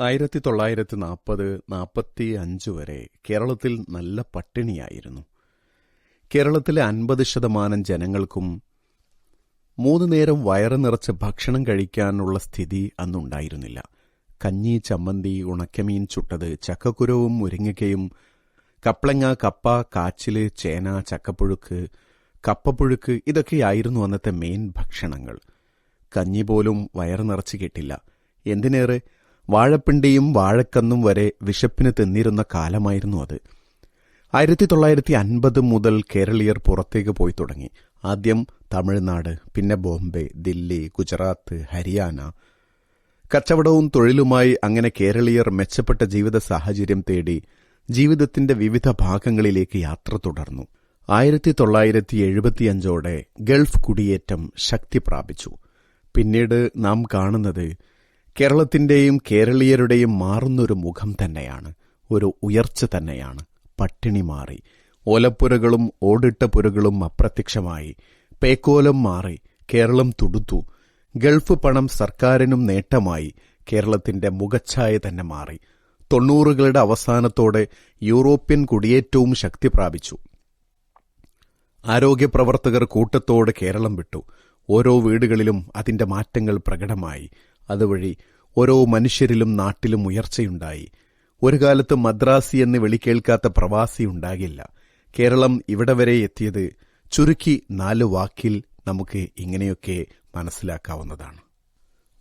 ആയിരത്തി തൊള്ളായിരത്തി നാൽപ്പത് നാൽപ്പത്തി അഞ്ച് വരെ കേരളത്തിൽ നല്ല പട്ടിണിയായിരുന്നു. കേരളത്തിലെ അൻപത് ശതമാനം ജനങ്ങൾക്കും മൂന്ന് നേരം വയറ് നിറച്ച് ഭക്ഷണം കഴിക്കാനുള്ള സ്ഥിതി അന്നുണ്ടായിരുന്നില്ല. കഞ്ഞി ചമ്മന്തി ഉണക്കമീൻ ചുട്ടത് ചക്കക്കുരവും മുരിങ്ങയ്ക്കയും കപ്ലങ്ങ കപ്പ കാച്ചിൽ ചേന ചക്കപ്പുഴുക്ക് കപ്പപ്പുഴുക്ക് ഇതൊക്കെയായിരുന്നു അന്നത്തെ മെയിൻ ഭക്ഷണങ്ങൾ. കഞ്ഞി പോലും വയറ് നിറച്ച് കിട്ടില്ല. എന്തിനേറെ? വാഴപ്പിണ്ടിയും വാഴക്കന്നും വരെ വിശപ്പിന് തിന്നിരുന്ന കാലമായിരുന്നു അത്. ആയിരത്തി തൊള്ളായിരത്തി അൻപത് മുതൽ കേരളീയർ പുറത്തേക്ക് പോയി തുടങ്ങി. ആദ്യം തമിഴ്നാട് പിന്നെ ബോംബെ ദില്ലി ഗുജറാത്ത് ഹരിയാന. കച്ചവടവും തൊഴിലുമായി അങ്ങനെ കേരളീയർ മെച്ചപ്പെട്ട ജീവിത സാഹചര്യം തേടി ജീവിതത്തിന്റെ വിവിധ ഭാഗങ്ങളിലേക്ക് യാത്ര തുടർന്നു. ആയിരത്തി തൊള്ളായിരത്തി എഴുപത്തിയഞ്ചോടെ ഗൾഫ് കുടിയേറ്റം ശക്തി പ്രാപിച്ചു പിന്നീട് നാം കാണുന്നത് കേരളത്തിന്റെയും കേരളീയരുടെയും മാറുന്നൊരു മുഖം തന്നെയാണ് ഒരു ഉയർച്ച തന്നെയാണ്. പട്ടിണി മാറി ഓലപ്പുരകളും ഓടിട്ട പുരകളും അപ്രത്യക്ഷമായി. പേക്കോലം മാറി കേരളം തുടുത്തു. ഗൾഫ് പണം സർക്കാരിനും നേട്ടമായി കേരളത്തിന്റെ മുഖച്ഛായ തന്നെ മാറി. തൊണ്ണൂറുകളുടെ അവസാനത്തോടെ യൂറോപ്യൻ കുടിയേറ്റവും ശക്തി പ്രാപിച്ചു. ആരോഗ്യപ്രവർത്തകർ കൂട്ടത്തോടെ കേരളം വിട്ടു. ഓരോ വീടുകളിലും അതിന്റെ മാറ്റങ്ങൾ പ്രകടമായി. അതുവഴി ഓരോ മനുഷ്യരിലും നാട്ടിലും ഉയർച്ചയുണ്ടായി. ഒരു കാലത്ത് മദ്രാസി എന്ന് വിളിക്കേൾക്കാത്ത പ്രവാസി ഉണ്ടാകില്ല. കേരളം ഇവിടെ വരെ എത്തിയത് ചുരുക്കി നാല് വാക്കിൽ നമുക്ക് ഇങ്ങനെയൊക്കെ മനസ്സിലാക്കാവുന്നതാണ്.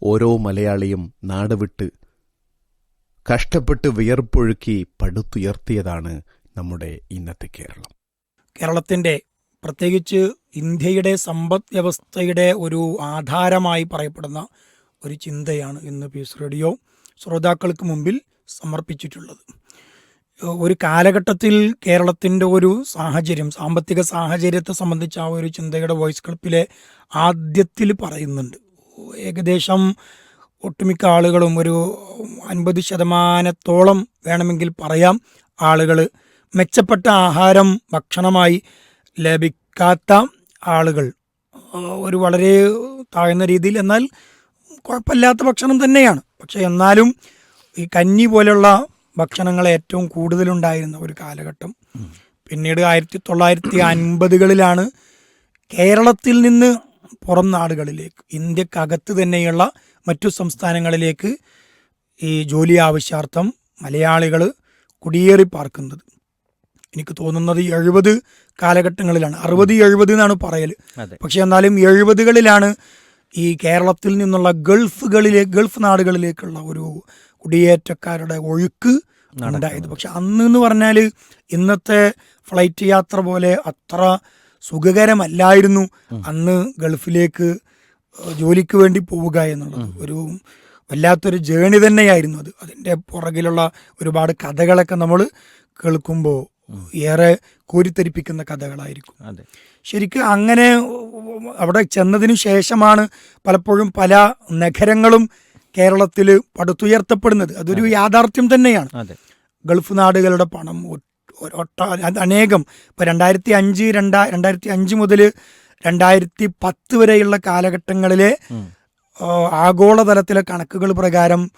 ഓരോ മലയാളിയും നാട് വിട്ട് കഷ്ടപ്പെട്ട് വിയർപ്പൊഴുക്കി പടുത്തുയർത്തിയതാണ് നമ്മുടെ ഇന്നത്തെ കേരളം. കേരളത്തിന്റെ പ്രത്യേകിച്ച് ഇന്ത്യയുടെ സമ്പദ് വ്യവസ്ഥയുടെ ഒരു ആധാരമായി പറയപ്പെടുന്ന ഒരു ചിന്തയാണ് ഇന്ന് പീസ് റേഡിയോ ശ്രോതാക്കൾക്ക് മുമ്പിൽ സമർപ്പിച്ചിട്ടുള്ളത്. ഒരു കാലഘട്ടത്തിൽ കേരളത്തിന്റെ ഒരു സാഹചര്യം സാമ്പത്തിക സാഹചര്യത്തെ സംബന്ധിച്ച് ആ ഒരു ചിന്തയുടെ വോയിസ് ക്ലിപ്പിലെ ആദ്യത്തിൽ പറയുന്നുണ്ട്. ഏകദേശം ഒട്ടുമിക്ക ആളുകളും ഒരു അൻപത് ശതമാനത്തോളം വേണമെങ്കിൽ പറയാം ആളുകൾ മെച്ചപ്പെട്ട ആഹാരം ഭക്ഷണമായി ലഭിക്കാത്ത ആളുകൾ. ഒരു വളരെ താഴ്ന്ന രീതിയിൽ എന്നാൽ കുഴപ്പമില്ലാത്ത ഭക്ഷണം തന്നെയാണ്. പക്ഷെ എന്നാലും ഈ കഞ്ഞി പോലെയുള്ള ഭക്ഷണങ്ങൾ ഏറ്റവും കൂടുതലുണ്ടായിരുന്ന ഒരു കാലഘട്ടം. പിന്നീട് ആയിരത്തി തൊള്ളായിരത്തി അൻപതുകളിലാണ് കേരളത്തിൽ നിന്ന് പുറം നാടുകളിലേക്ക് ഇന്ത്യക്കകത്ത് തന്നെയുള്ള മറ്റു സംസ്ഥാനങ്ങളിലേക്ക് ഈ ജോലി ആവശ്യാർത്ഥം മലയാളികൾ കുടിയേറി പാർക്കുന്നത്. എനിക്ക് തോന്നുന്നത് എഴുപത് കാലഘട്ടങ്ങളിലാണ്. അറുപത് എഴുപത് എന്നാണ് പറയൽ പക്ഷെ എന്നാലും എഴുപതുകളിലാണ് ഈ കേരളത്തിൽ നിന്നുള്ള ഗൾഫുകളിലെ ഗൾഫ് നാടുകളിലേക്കുള്ള ഒരു കുടിയേറ്റക്കാരുടെ ഒഴുക്ക് ഉണ്ടായത്. പക്ഷെ അന്ന് എന്ന് പറഞ്ഞാൽ ഇന്നത്തെ ഫ്ലൈറ്റ് യാത്ര പോലെ അത്ര സുഖകരമല്ലായിരുന്നു. അന്ന് ഗൾഫിലേക്ക് ജോലിക്ക് വേണ്ടി പോവുക എന്നുള്ളത് ഒരു വല്ലാത്തൊരു ജേണി തന്നെയായിരുന്നു അത്. അതിന്റെ പുറകിലുള്ള ഒരുപാട് കഥകളൊക്കെ നമ്മൾ കേൾക്കുമ്പോൾ ഏറെ കോരിത്തരിപ്പിക്കുന്ന കഥകളായിരിക്കും. ശരിക്കും അങ്ങനെ അവിടെ ചെന്നതിനു ശേഷമാണ് പലപ്പോഴും പല നഗരങ്ങളും കേരളത്തിൽ പടുത്തുയർത്തപ്പെടുന്നത്. അതൊരു യാഥാർത്ഥ്യം തന്നെയാണ്. ഗൾഫ് നാടുകളുടെ പണം ഒട്ട അനേകം. ഇപ്പം രണ്ടായിരത്തി അഞ്ച് രണ്ടാ രണ്ടായിരത്തി അഞ്ച് മുതൽ രണ്ടായിരത്തി പത്ത് വരെയുള്ള കാലഘട്ടങ്ങളിലെ ആഗോളതലത്തിലെ കണക്കുകൾ പ്രകാരം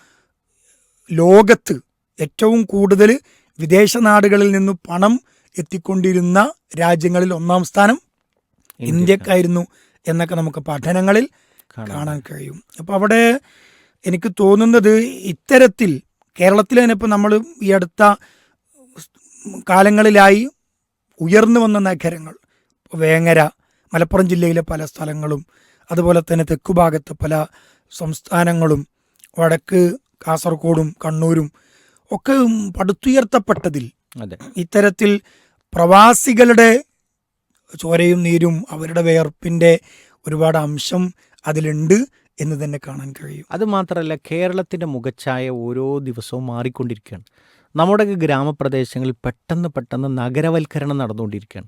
ലോകത്ത് ഏറ്റവും കൂടുതൽ വിദേശ നാടുകളിൽ നിന്ന് പണം എത്തിക്കൊണ്ടിരുന്ന രാജ്യങ്ങളിൽ ഒന്നാം സ്ഥാനം ഇന്ത്യക്കായിരുന്നു എന്നൊക്കെ നമുക്ക് പഠനങ്ങളിൽ കാണാൻ കഴിയും. അപ്പോൾ അവിടെ എനിക്ക് തോന്നുന്നത് ഇത്തരത്തിൽ കേരളത്തിൽ തന്നെ ഇപ്പോൾ നമ്മൾ ഈ അടുത്ത കാലങ്ങളിലായി ഉയർന്നു വന്ന നഗരങ്ങൾ വേങ്ങര മലപ്പുറം ജില്ലയിലെ പല സ്ഥലങ്ങളും അതുപോലെ തന്നെ തെക്കുഭാഗത്ത് പല സംസ്ഥാനങ്ങളും വടക്ക് കാസർഗോഡും കണ്ണൂരും ഒക്കെ പടുത്തുയർത്തപ്പെട്ടതിൽ ഇത്തരത്തിൽ പ്രവാസികളുടെ ചോരയും നീരും അവരുടെ വേർപ്പിന്റെ ഒരുപാട് അംശം അതിലുണ്ട് എന്ന് തന്നെ കാണാൻ കഴിയും. അത് മാത്രമല്ല കേരളത്തിന്റെ മുഖച്ഛായ ഓരോ ദിവസവും മാറിക്കൊണ്ടിരിക്കുകയാണ്. നമ്മുടെ ഗ്രാമപ്രദേശങ്ങളിൽ പെട്ടെന്ന് പെട്ടെന്ന് നഗരവൽക്കരണം നടന്നുകൊണ്ടിരിക്കുകയാണ്.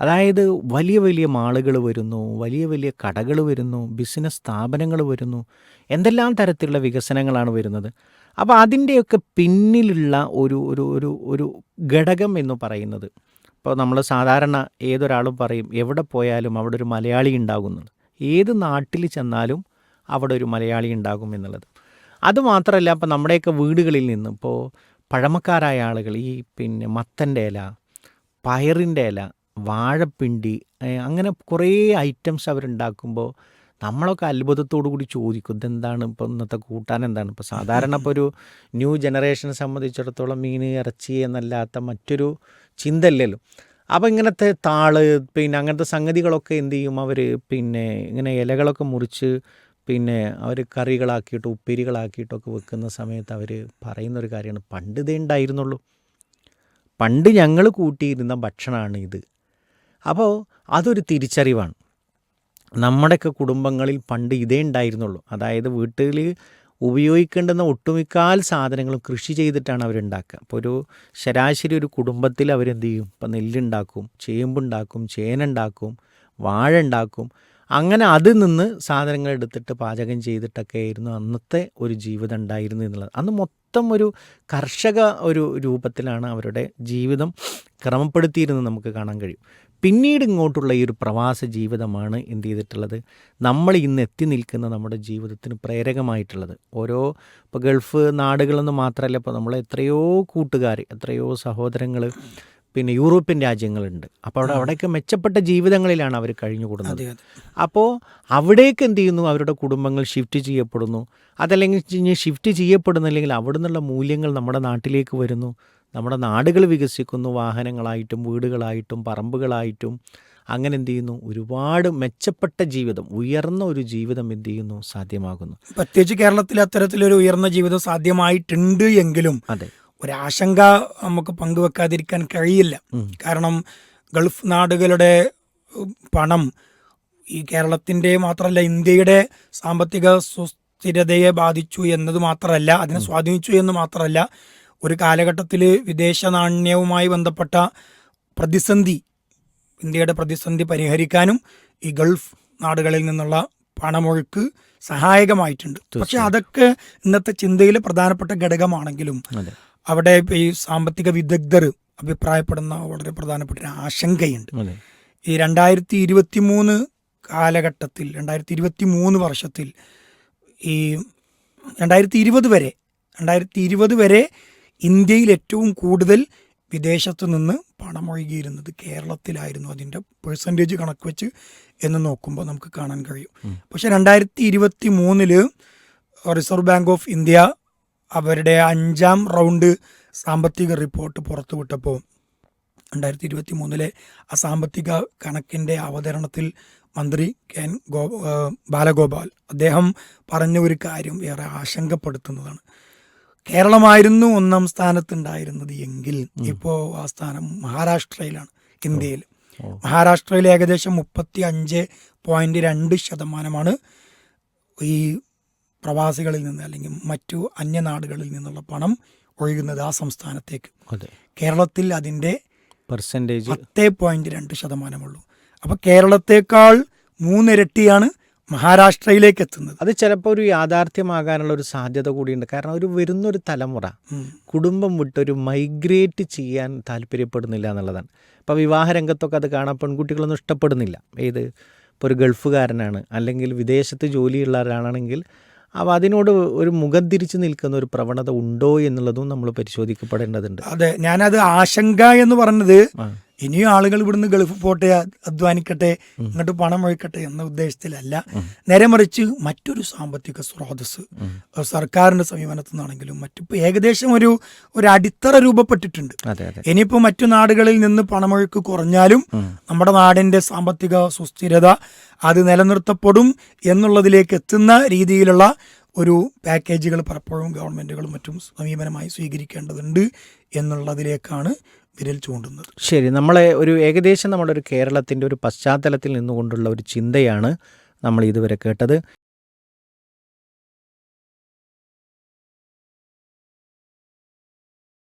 അതായത് വലിയ വലിയ മാളുകൾ വരുന്നു വലിയ വലിയ കടകൾ വരുന്നു ബിസിനസ് സ്ഥാപനങ്ങൾ വരുന്നു എന്തെല്ലാം തരത്തിലുള്ള വികസനങ്ങളാണ് വരുന്നത്. അപ്പോൾ അതിന്റെയൊക്കെ പിന്നിലുള്ള ഒരു ഒരു ഒരു ഒരു ഘടകം എന്ന് പറയുന്നത് ഇപ്പോൾ നമ്മൾ സാധാരണ ഏതൊരാളും പറയും എവിടെ പോയാലും അവിടെ ഒരു മലയാളി ഉണ്ടാകുന്നത് ഏത് നാട്ടിൽ ചെന്നാലും അവിടെ ഒരു മലയാളി ഉണ്ടാകും എന്നുള്ളത്. അതുമാത്രമല്ല ഇപ്പം നമ്മുടെയൊക്കെ വീടുകളിൽ നിന്ന് ഇപ്പോൾ പഴമക്കാരായ ആളുകൾ ഈ പിന്നെ മത്തന്റെ ഇല പയറിന്റെ ഇല വാഴപ്പിണ്ടി അങ്ങനെ കുറേ ഐറ്റംസ് അവരുണ്ടാക്കുമ്പോൾ നമ്മളൊക്കെ അത്ഭുതത്തോടു കൂടി ചോദിക്കും ഇതെന്താണ്? ഇപ്പോൾ ഇന്നത്തെ കൂട്ടാൻ എന്താണ്? ഇപ്പോൾ സാധാരണ ഇപ്പോൾ ഒരു ന്യൂ ജനറേഷനെ സംബന്ധിച്ചിടത്തോളം മീൻ ഇറച്ചി എന്നല്ലാത്ത മറ്റൊരു ചിന്തല്ലല്ലോ അപ്പോൾ ഇങ്ങനത്തെ താൾ പിന്നെ അങ്ങനത്തെ സംഗതികളൊക്കെ എന്ത് ചെയ്യും? അവർ പിന്നെ ഇങ്ങനെ ഇലകളൊക്കെ മുറിച്ച് പിന്നെ അവർ കറികളാക്കിയിട്ട് ഉപ്പേരികളാക്കിയിട്ടൊക്കെ വെക്കുന്ന സമയത്ത് അവർ പറയുന്നൊരു കാര്യമാണ്. പണ്ട് ഇതേ ഉണ്ടായിരുന്നുള്ളൂ. പണ്ട് ഞങ്ങൾ കൂട്ടിയിരുന്ന ഭക്ഷണമാണ് ഇത് അപ്പോൾ അതൊരു തിരിച്ചറിവാണ്. നമ്മുടെയൊക്കെ കുടുംബങ്ങളിൽ പണ്ട് ഇതേ ഉണ്ടായിരുന്നുള്ളൂ. അതായത് വീട്ടിൽ ഉപയോഗിക്കേണ്ടുന്ന ഒട്ടുമിക്കാൽ സാധനങ്ങളും കൃഷി ചെയ്തിട്ടാണ് അവരുണ്ടാക്കുക. അപ്പോൾ ഒരു ശരാശരി ഒരു കുടുംബത്തിൽ അവരെന്ത് ചെയ്യും? ഇപ്പം നെല്ലുണ്ടാക്കും ചേമ്പുണ്ടാക്കും ചേനുണ്ടാക്കും വാഴ ഉണ്ടാക്കും അങ്ങനെ അതിൽ നിന്ന് സാധനങ്ങൾ എടുത്തിട്ട് പാചകം ചെയ്തിട്ടൊക്കെ ആയിരുന്നു അന്നത്തെ ഒരു ജീവിതം ഉണ്ടായിരുന്നു എന്നുള്ളത്. അന്ന് മൊത്തം ഒരു കർഷക ഒരു രൂപത്തിലാണ് അവരുടെ ജീവിതം ക്രമപ്പെടുത്തിയിരുന്നത് നമുക്ക് കാണാൻ കഴിയും. പിന്നീട് ഇങ്ങോട്ടുള്ള ഈ ഒരു പ്രവാസ ജീവിതമാണ് എന്ത് ചെയ്തിട്ടുള്ളത്? നമ്മൾ ഇന്ന് എത്തി നിൽക്കുന്ന നമ്മുടെ ജീവിതത്തിന് പ്രേരകമായിട്ടുള്ളത്. ഓരോ ഇപ്പോൾ ഗൾഫ് നാടുകളെന്ന് മാത്രമല്ല ഇപ്പോൾ നമ്മൾ എത്രയോ കൂട്ടുകാർ എത്രയോ സഹോദരങ്ങൾ പിന്നെ യൂറോപ്യൻ രാജ്യങ്ങളുണ്ട്. അപ്പോൾ അവിടെ അവിടെയൊക്കെ മെച്ചപ്പെട്ട ജീവിതങ്ങളിലാണ് അവർ കഴിഞ്ഞുകൂടുന്നത്. അപ്പോൾ അവിടേക്ക് എന്ത് ചെയ്യുന്നു? അവരുടെ കുടുംബങ്ങൾ ഷിഫ്റ്റ് ചെയ്യപ്പെടുന്നു. അതല്ലെങ്കിൽ ഷിഫ്റ്റ് ചെയ്യപ്പെടുന്നില്ലെങ്കിൽ അവിടെ നിന്നുള്ള മൂല്യങ്ങൾ നമ്മുടെ നാട്ടിലേക്ക് വരുന്നു. നമ്മുടെ നാടുകൾ വികസിക്കുന്നു. വാഹനങ്ങളായിട്ടും വീടുകളായിട്ടും പറമ്പുകളായിട്ടും. അങ്ങനെ എന്ത് ചെയ്യുന്നു? ഒരുപാട് മെച്ചപ്പെട്ട ജീവിതം ഉയർന്ന ഒരു ജീവിതം എന്ത് ചെയ്യുന്നു? സാധ്യമാകുന്നു. പ്രത്യേകിച്ച് കേരളത്തിൽ അത്തരത്തിലൊരു ഉയർന്ന ജീവിതം സാധ്യമായിട്ടുണ്ട് എങ്കിലും അതെ. ഒരാശങ്ക നമുക്ക് പങ്കുവെക്കാതിരിക്കാൻ കഴിയില്ല. കാരണം ഗൾഫ് നാടുകളുടെ പണം ഈ കേരളത്തിന്റെ മാത്രമല്ല ഇന്ത്യയുടെ സാമ്പത്തിക സുസ്ഥിരതയെ ബാധിച്ചു എന്നത് മാത്രമല്ല അതിനെ സ്വാധീനിച്ചു എന്ന് മാത്രമല്ല ഒരു കാലഘട്ടത്തിൽ വിദേശ നാണ്യവുമായി ബന്ധപ്പെട്ട പ്രതിസന്ധി ഇന്ത്യയുടെ പ്രതിസന്ധി പരിഹരിക്കാനും ഈ ഗൾഫ് നാടുകളിൽ നിന്നുള്ള പണമൊഴുക്ക് സഹായകമായിട്ടുണ്ട്. പക്ഷെ അതൊക്കെ ഇന്നത്തെ ചിന്തയിൽ പ്രധാനപ്പെട്ട ഘടകമാണെങ്കിലും അവിടെ ഈ സാമ്പത്തിക വിദഗ്ധർ അഭിപ്രായപ്പെടുന്ന വളരെ പ്രധാനപ്പെട്ട ഒരു ആശങ്കയുണ്ട്. ഈ രണ്ടായിരത്തി ഇരുപത്തി മൂന്ന് കാലഘട്ടത്തിൽ രണ്ടായിരത്തി ഇരുപത്തി മൂന്ന് വർഷത്തിൽ ഈ രണ്ടായിരത്തി ഇരുപത് വരെ രണ്ടായിരത്തി ഇരുപത് വരെ ഇന്ത്യയിൽ ഏറ്റവും കൂടുതൽ വിദേശത്തു നിന്ന് പണമൊഴുകിയിരുന്നത് കേരളത്തിലായിരുന്നു. അതിന്റെ പെർസെന്റേജ് കണക്ക് വെച്ച് എന്ന് നോക്കുമ്പോൾ നമുക്ക് കാണാൻ കഴിയും. പക്ഷെ രണ്ടായിരത്തി ഇരുപത്തി മൂന്നിൽ റിസർവ് ബാങ്ക് ഓഫ് ഇന്ത്യ അവരുടെ അഞ്ചാം റൗണ്ട് സാമ്പത്തിക റിപ്പോർട്ട് പുറത്തുവിട്ടപ്പോൾ രണ്ടായിരത്തി ഇരുപത്തി മൂന്നിലെ ആ സാമ്പത്തിക കണക്കിന്റെ അവതരണത്തിൽ മന്ത്രി കെൻ ഗോ ബാലഗോപാൽ അദ്ദേഹം പറഞ്ഞ ഒരു കാര്യം ഏറെ ആശങ്കപ്പെടുത്തുന്നതാണ്. കേരളമായിരുന്നു ഒന്നാം സ്ഥാനത്തുണ്ടായിരുന്നത് എങ്കിൽ ഇപ്പോൾ ആ സ്ഥാനം മഹാരാഷ്ട്രയിലാണ് ഇന്ത്യയിൽ. മഹാരാഷ്ട്രയിൽ ഏകദേശം മുപ്പത്തി അഞ്ച് പോയിന്റ് രണ്ട് ശതമാനമാണ് ഈ പ്രവാസികളിൽ നിന്ന് അല്ലെങ്കിൽ മറ്റു അന്യനാടുകളിൽ നിന്നുള്ള പണം ഒഴുകുന്നത് ആ സംസ്ഥാനത്തേക്ക്. കേരളത്തിൽ അതിന്റെ പെർസെന്റേജ് പത്ത് പോയിന്റ് രണ്ട് ശതമാനമുള്ളൂ. അപ്പോൾ കേരളത്തേക്കാൾ മൂന്നിരട്ടിയാണ് മഹാരാഷ്ട്രയിലേക്ക് എത്തുന്നത് അത് ചിലപ്പോൾ ഒരു യാഥാർത്ഥ്യമാകാനുള്ള ഒരു സാധ്യത കൂടിയുണ്ട്. കാരണം ഒരു വരുന്നൊരു തലമുറ കുടുംബം ഒരു മൈഗ്രേറ്റ് ചെയ്യാൻ താല്പര്യപ്പെടുന്നില്ല എന്നുള്ളതാണ്. ഇപ്പോൾ വിവാഹ രംഗത്തൊക്കെ അത് കാണാൻ പെൺകുട്ടികളൊന്നും ഇഷ്ടപ്പെടുന്നില്ല. ഏത് ഇപ്പോൾ ഒരു ഗൾഫുകാരനാണ് അല്ലെങ്കിൽ വിദേശത്ത് ജോലിയുള്ള ഒരാളാണെങ്കിൽ അപ്പോൾ അതിനോട് ഒരു മുഖം തിരിച്ചു നിൽക്കുന്ന ഒരു പ്രവണത ഉണ്ടോ എന്നുള്ളതും നമ്മൾ പരിശോധിക്കപ്പെടേണ്ടതുണ്ട്. അതെ ഞാനത് ആശങ്ക എന്ന് പറഞ്ഞത്. ഇനിയും ആളുകൾ ഇവിടുന്ന് ഗൾഫ് പോട്ടെ അധ്വാനിക്കട്ടെ എന്നിട്ട് പണം ഒഴിക്കട്ടെ എന്ന ഉദ്ദേശത്തിലല്ല. നേരെ മറിച്ച് മറ്റൊരു സാമ്പത്തിക സ്രോതസ് സർക്കാരിന്റെ സമീപനത്തു നിന്നാണെങ്കിലും മറ്റു ഇപ്പൊ ഏകദേശം ഒരു ഒരു അടിത്തറ രൂപപ്പെട്ടിട്ടുണ്ട്. ഇനിയിപ്പോൾ മറ്റു നാടുകളിൽ നിന്ന് പണമൊഴുക്ക് കുറഞ്ഞാലും നമ്മുടെ നാടിന്റെ സാമ്പത്തിക സുസ്ഥിരത അത് നിലനിർത്തപ്പെടും എന്നുള്ളതിലേക്ക് എത്തുന്ന രീതിയിലുള്ള ഒരു പാക്കേജുകൾ പലപ്പോഴും ഗവൺമെന്റുകളും മറ്റും സമീപനമായി സ്വീകരിക്കേണ്ടതുണ്ട് എന്നുള്ളതിലേക്കാണ് വിരൽ ചൂണ്ടുന്നത്. ശരി നമ്മളെ ഒരു ഏകദേശം നമ്മുടെ ഒരു കേരളത്തിന്റെ ഒരു പശ്ചാത്തലത്തിൽ നിന്നുകൊണ്ടുള്ള ഒരു ചിന്തയാണ് നമ്മൾ ഇതുവരെ കേട്ടത്.